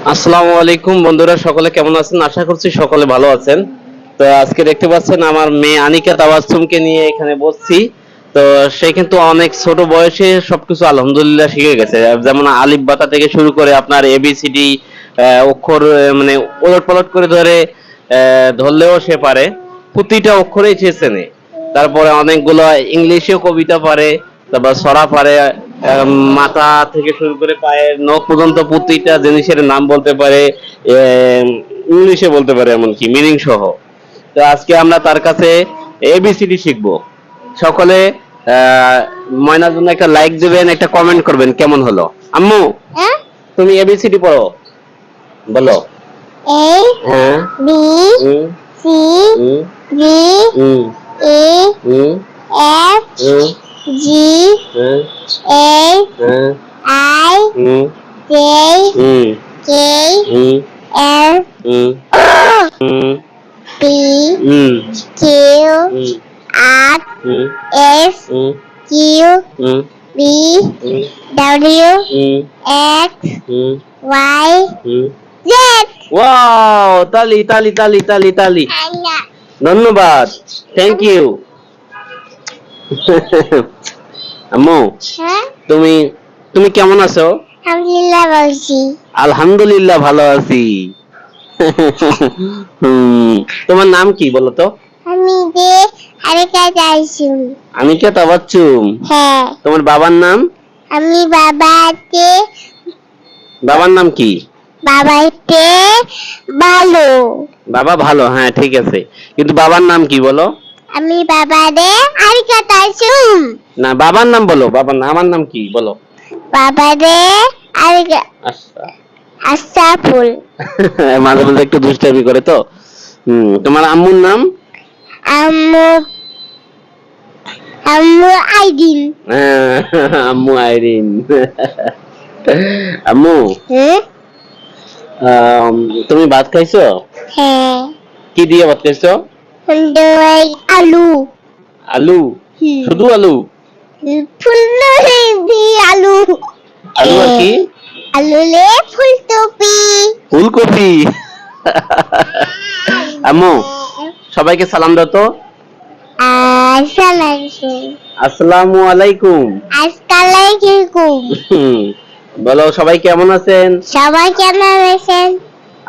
আসসালামু আলাইকুম বন্ধুরা, সকলে কেমন আছেন? আশা করছি সকলে ভালো আছেন। তো আজকে দেখতে পাচ্ছেন আমার মেয়ে আনিকা তাবাসসুমকে নিয়ে এখানে বসছি। তো সে কিন্তু অনেক ছোট বয়সে সবকিছু আলহামদুলিল্লাহ শিখে গেছে। যেমন আলিফ বাতা থেকে শুরু করে আপনার এবিসিডি অক্ষর মানে ওলট পালট করে ধরে ধরলেও সে পারে। প্রতিটা অক্ষরেই সে চেনে। তারপরে অনেকগুলো ইংলিশেও কবিতা পারে, তারপর ছড়া পারে মাথা থেকে শুরু করে পায়ের নখ পর্যন্ত প্রতিটা জিনিসের নাম বলতে পারে ইংলিশে বলতে পারে এমনকি মিনিং সহ। তো আজকে আমরা তার কাছে এবিসিডি শিখব। সকলে ময়নার জন্য একটা লাইক দিবেন একটা কমেন্ট করবেন কেমন হলো? আম্মু হ্যাঁ তুমি এবিসিডি পড়ো। বলো। A হ্যাঁ। B হুম C হুম D হুম E হুম F হুম G হ্যাঁ A হ্যাঁ I হুম J হুম K হুম L হুম হুম P হুম Q হুম R হুম S হুম Q হুম B হুম W হুম X হুম Y হুম Z ওয়াও তালি তালি তালি তালি তালি ধন্যবাদ থ্যাংক ইউ আম্মু হ্যাঁ? তুমি তুমি কেমন আছো? আলহামদুলিল্লাহ বলছি। আলহামদুলিল্লাহ ভালো আছি। তোমার নাম কি বলো তো? আমি যে আরেকটা চাইছি আমি কে তাবাচ্চুম। হ্যাঁ। তোমার বাবার নাম? আমি বাবাতে বাবার নাম কি? বাবাতে ভালো। বাবা ভালো হ্যাঁ ঠিক আছে। কিন্তু বাবার নাম কি বলো? আমি বাবা বাবারে আরেকটা চাইছি না বাবার নাম বলো বাবার নাম আমার নাম কি? বলো। বাবারে আরেকটা আচ্ছা আচ্ছা। ফুল মাঝে মাঝে একটু দুষ্টামি করে তো? হুম তোমার আম্মুর নাম? আম্মু আম্মু আইডিন হ্যাঁ, আম্মু আইরিন। আম্মু তুমি ভাত খাইছো? হ্যাঁ। কি দিয়ে ভাত খাইছো? দই আলু। আলু? শুধু আলু? ফুলকপি দিয়ে আলু। আলু আর কি? ফুলকপি। ফুলকপি। আম্মু সবাইকে সালাম দাও তো। আসসালামু আসসালামু আলাইকুম বলো সবাই কেমন আছেন? সবাই কেমন আছেন?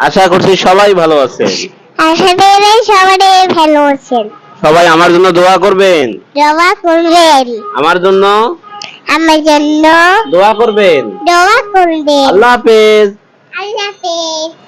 আশা করছি সবাই ভালো আছেন। আশা করি সবাই ভালো আছেন। সবাই আমার জন্য দোয়া করবেন। দোয়া করবেন। আমার জন্য? আমার জন্য দোয়া করবেন। দোয়া করবেন। আল্লাহ হাফেজ। আল্লাহ হাফেজ।